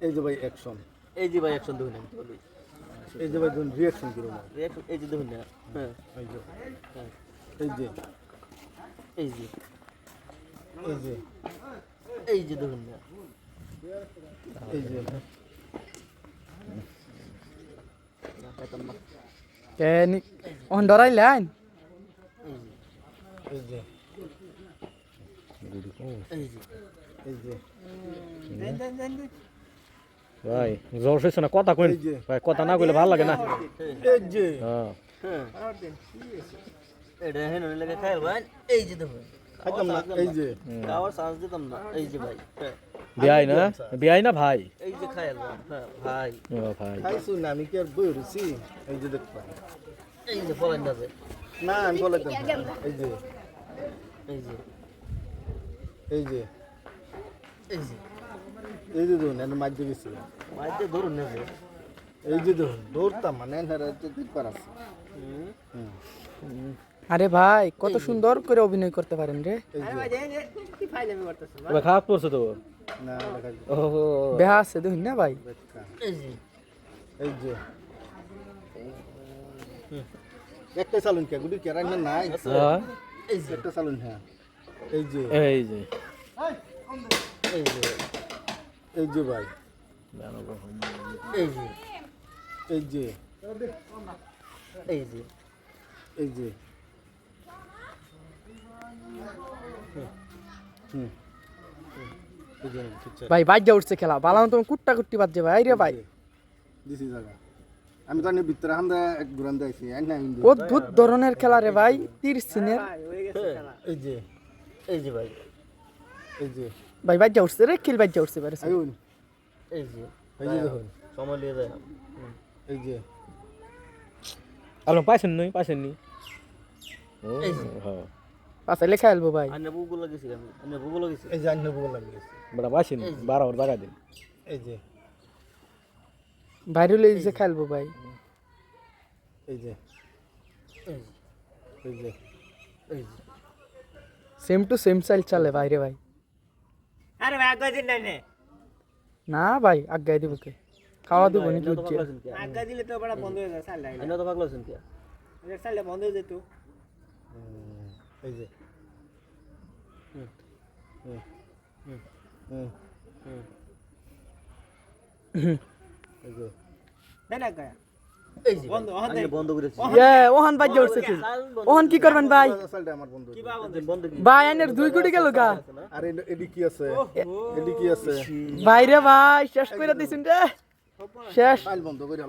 এই যে ভাই অ্যাকশন এই যে ভাই একশন দেখুন আমি তো বলি এই যে ভাই ধরুন রিয়াকশন করুন না Reaction- এই যে দেখুন না হ্যাঁ এই যে হ্যাঁ এই যে এই যে এই যে এই যে দেখুন না এই যে না, পেতাম না। কে নি অন ডরাইলেন এই যে এই যে এই যে এই যে ভাই জ্বর হয়েছে না? কথা কইন। ভাই কথা না কইলে ভালো লাগে না। এই যে। হ্যাঁ। হ্যাঁ। এটা হেন লেগে খাইল ভাই। এই যে দেখুন খাইতাম না এই যে। খাওয়ার চান্স দিতাম না। এই যে ভাই। বিয়াই না? বিয়াই না ভাই? এই যে খাইল হ্যাঁ ভাই। ও ভাই। খাইছো না? আমি কি আর বই রুছি এই যে দেখবা এই যে ফলাইন দাবে না আমি বলাইতাম এই যে। এই যে। এই যে। এই যে। এই যে ধরুন এর মাঝে গেছি। মাইতে ধরুন না যে। এই যে ধরুন দৌড়তাম মানে দেখবার আছে। আরে ভাই কত সুন্দর করে অভিনয় করতে পারেন রে। এই যে। এবার খারাপ করছে তো? বেহা আছে দেখুন না ভাই। এই যে। এই যে। একটা চালুন কে গুডি কে রান্না নাই। হ্যাঁ, এই যে একটা চালুন হ্যাঁ। এই যে। এই যে। এই যে। এই যে ভাই। এই যে। এই যে। এই যে। এই যে হুম। এই যে ঠিক আছে ভাই বাজ্যা উঠছে খেলা। বালাম তুমি কুট্টা কুট্টি বাজছে ভাই। রে ভাই। দিছি জায়গা। আমি তো ভিতরে হান্দা এক ঘুরান যাইছি আই না ইন্দু অদ্ভুত ধরনের খেলা রে ভাই। তীর সিনের। এই যে। এই যে ভাই। এই যে ভাই বাজ্যা উঠছে রে কিল বাজ্যা উঠছে পারে এই যে। এই যে দেখুন। সময় লিয়ে যায়। এই যে। আপনি পাইছেন নি? পাইছেন নি? এই। হ্যাঁ। পাশে লেখা এলবো ভাই। আনে বুকু লাগিয়েছি আমি আনে বুকু লাগিয়েছি এই যে আন্য বউ লাগে গেছে। বড় পাইছেন বারো ওর জায়গা দিন। এই যে। বাইরে লই যে খেলব ভাই। এই যে। এই যে। এই যে। সেম টু সেম চাইল চলে বাইরে ভাই আরে ভাই। আগে দিন নাই না ভাই আজ্ঞাই দিব কে? খাওয়া দিব নি দুধ আগে দিলে তো বড় বন্ধ হয়ে যায় সালে আইনে তো পাগলা আছেন কে? সালে বন্ধ হয়ে যেত এই যে। হুম। হুম হুম। হুম হুম। এই যে। দেন না গায়া ওহান বাজ্যা উঠছে কি ওহান কি করবেন ভাই? সালটা আমার বন্ধু বন্ধ কি ভাই আইনের দুই কোটি গেল গা। আর এডি- এডি কি আছে? এডি কি আছে? বাইরে ভাই শেষ করে দিছেন রে। শেষ। বন্ধ করে